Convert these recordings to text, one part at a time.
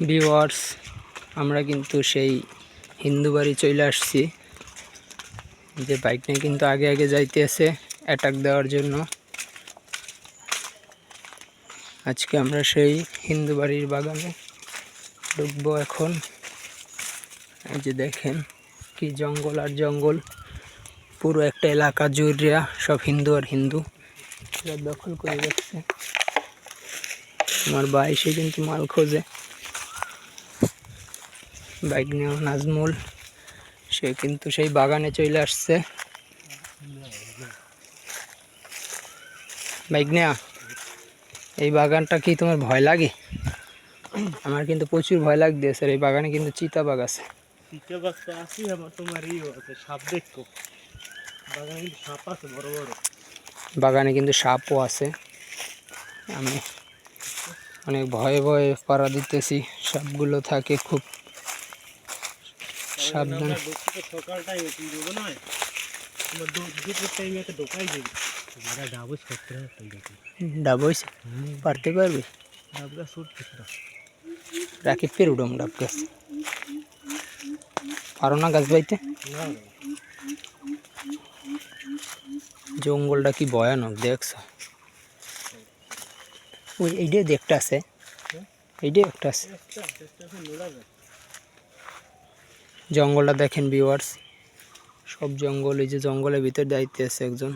Viewers আমরা কিন্তু সেই হিন্দু বাড়ি চলে আসছি। যে বাইক নিয়ে কিন্তু আগে আগে যাইতেছে অ্যাটাক দেওয়ার জন্য। আজকে আমরা সেই হিন্দু বাড়ির বাগানে ঢুকবো এখন। এই যে দেখেন কি জঙ্গল আর জঙ্গল। পুরো একটা এলাকা জুড়িয়া সব হিন্দু আর হিন্দু। দখল করে যাচ্ছে আমার সে কিন্তু মাল খোঁজে। বাইক নেওয়া নাজমুল সে কিন্তু সেই বাগানে চলে আসছে। বাইক নেওয়া এই বাগানটা কি তোমার ভয় লাগে? আমার কিন্তু প্রচুর ভয় লাগছে স্যার এই বাগানে কিন্তু চিতাবাগ আছে আমার তোমার ইয়ে আছে সাপ দেখো। বাগানে কিন্তু সাপ আছে বড় বড়। বাগানে কিন্তু সাপও আছে। আমি অনেক ভয়ে ভয়ে পাড়া দিতেছি সাপগুলো থাকে খুব। সাবধান। আমরা ঢুকছি তো সকাল টাইমে তুমি দেবো না। তোমার দু- দুপুর টাইমে একটা ঢোকাই দেবে। আমরা ডাবুস করতে হবে দেখি ডাব হয়েছে পারতে পারবে? ডাবটা শুট কিছু রাখি ফের উডম ডাব গাছ। পারো না গাছ বাইতে? না। জঙ্গলটা কি ভয়ানক দেখছ? ওই এইটাই দেখতে আছে। এইটাই একটা আছে। জঙ্গলটা দেখেন ভিউয়ার্স সব জঙ্গল এই যে জঙ্গলের ভিতর দায়িত্বে আছে একজন।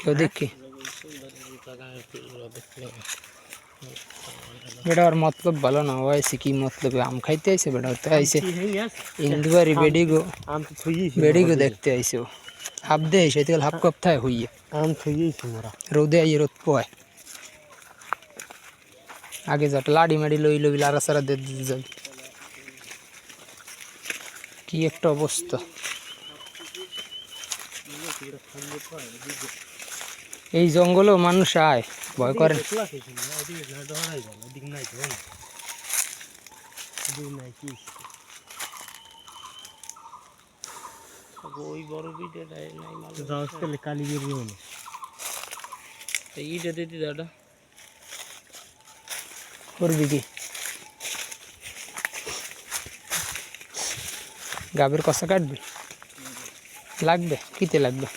কেউ দেখি? বেটা ওর মতলব ভালো না। ও আইসে কি মতলবে? আম খাইতে আইসে বেটা তো আইসে ইন্দুবারি বেডিগো। আম তো থইয়েছি বেডিগো দেখতে আইসে ও। হাফ দে আইসে হাফ কাপ থায় হইয়ে। আম থইয়েছি মোরা। রোদে আইয়ে রোদ পোয় আগে যাটা লাডি মাডি লই লই লারা সারা দে দিতে যাবে কি একটা অবস্থা। এই জঙ্গলেও মানুষ আয় ভয় করে ওই বড় বিটা নাই মাল রাস্তালে কালি বেরিয়ে হলো এইটা দিতে দাদা। করবি কি? গাবের কষা কাটবি? লাগবে? কিতে লাগবে?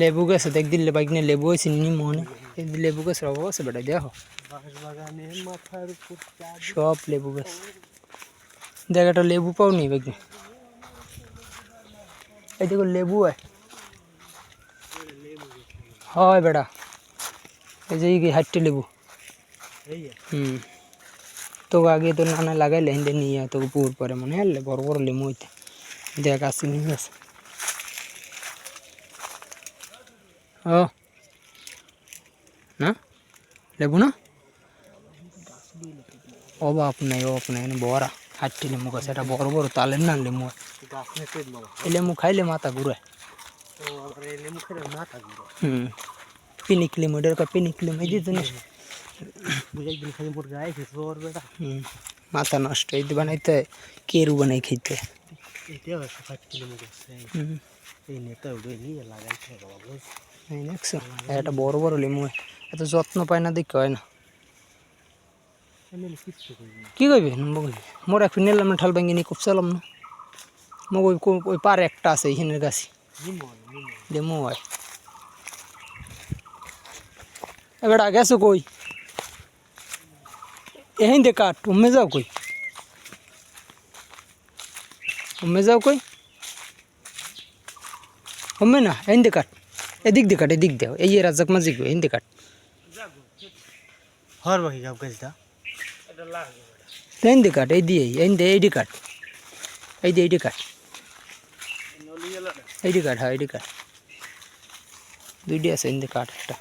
লেবু গাছে দেখ দিলে বাইক নিয়ে লেবু হয়েছে নি মনে লেবু গাছের অভাব আছে বেটা, দেখো। সব লেবু গাছ। দেখ, একটা লেবু পাও নি বাইক এই দেখো লেবু হয়। হয় বেটা। এই যে এই হাইটে লেবু এই হুম তো আগে তো নানা লাগাইলে হিন্দে নিয়ে তোকে পুর পরে মনে হলে বড় বড় লেমু হইতে দেখ আসি নিয়ে গেছে ও না লেবু না ও বাপ নাই ও বাপ নাই এনে বড়া হাঁটটি লেমু গাছ এটা বড় বড় তালের না লেমু গাছ নেতে বাবা এই লেমু খাইলে মাথা ঘুরে তো আবার এই লেমু খেলে মাথা ঘুরো হুম পিনিক লেমু এটার পিনিক লেমু এই যে জিনিস। খেতে মাথা নষ্ট এই বানাইতে কেরু বানাই খাইতে। এটা লেমু বড় বড় লেমু। এত যত্ন পায় না দেখতে হয় না। কি কইবে মোর এক নিলাম না ঠাল ভাঙ্গিনি খুব চালাম না। মোক ওই কো- পারে একটা আছে এইখানের গাছি। নিমন হয়। এবার গেছো কই? এহিন দে কাট উম্মে যাও কই? উম্মে যাও কই? উম্মে না এহিন দে কাট এদিক দে কাট এদিক দেও এই রাজাক মাঝি গো এহিন দে কাট হর বাকি গাব এটা লাগে এহিন দে কাট এই দিয়ে এহিন দে এইডি কাট এই দে এইডি কাট এইডি কাট হ্যাঁ এইডি কাট দুইটি আছে এহিন দে কাট একটা।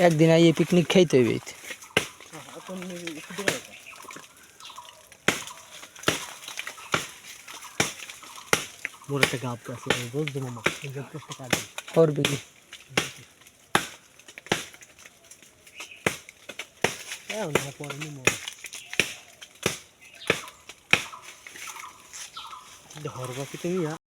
একদিন আইয়ে পিকনিক খাইতে হইবে মোর একটা গাছ আছে এই গাব কাটবে করবে কি? হ্যাঁ না পরে নিমন ধরবা কি তুমি